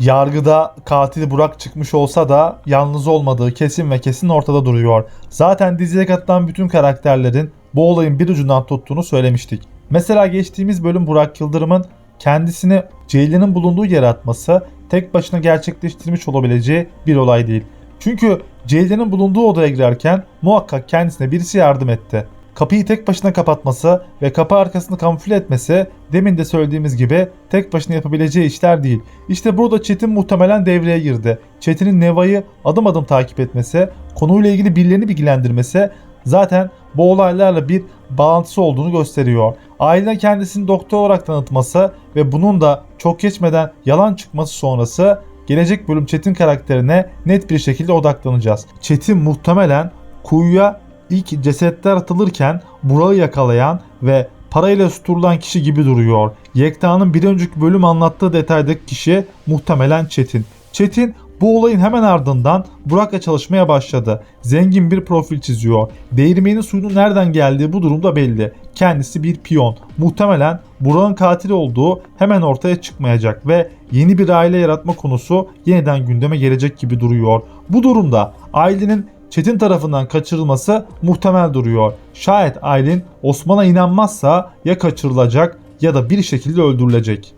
Yargıda katil Burak çıkmış olsa da yalnız olmadığı kesin ve kesin ortada duruyor. Zaten diziye katılan bütün karakterlerin bu olayın bir ucundan tuttuğunu söylemiştik. Mesela geçtiğimiz bölüm Burak Yıldırım'ın kendisini Ceylin'in bulunduğu yere atması tek başına gerçekleştirmiş olabileceği bir olay değil. Çünkü Ceylin'in bulunduğu odaya girerken muhakkak kendisine birisi yardım etti. Kapıyı tek başına kapatması ve kapı arkasını kamufle etmesi demin de söylediğimiz gibi tek başına yapabileceği işler değil. İşte burada Çetin muhtemelen devreye girdi. Çetin'in Neva'yı adım adım takip etmesi, konuyla ilgili birilerini bilgilendirmesi zaten bu olaylarla bir bağlantısı olduğunu gösteriyor. Ailene kendisini doktor olarak tanıtması ve bunun da çok geçmeden yalan çıkması sonrası gelecek bölüm Çetin karakterine net bir şekilde odaklanacağız. Çetin muhtemelen kuyuya ilk cesetler atılırken Burak'ı yakalayan ve parayla susturulan kişi gibi duruyor. Yekta'nın bir önceki bölüm anlattığı detaydaki kişi muhtemelen Çetin. Çetin bu olayın hemen ardından Burak'la çalışmaya başladı. Zengin bir profil çiziyor. Değirmenin suyunun nereden geldiği bu durumda belli. Kendisi bir piyon. Muhtemelen Burak'ın katil olduğu hemen ortaya çıkmayacak ve yeni bir aile yaratma konusu yeniden gündeme gelecek gibi duruyor. Bu durumda ailenin Çetin tarafından kaçırılması muhtemel duruyor. Şayet Aylin Osman'a inanmazsa ya kaçırılacak ya da bir şekilde öldürülecek.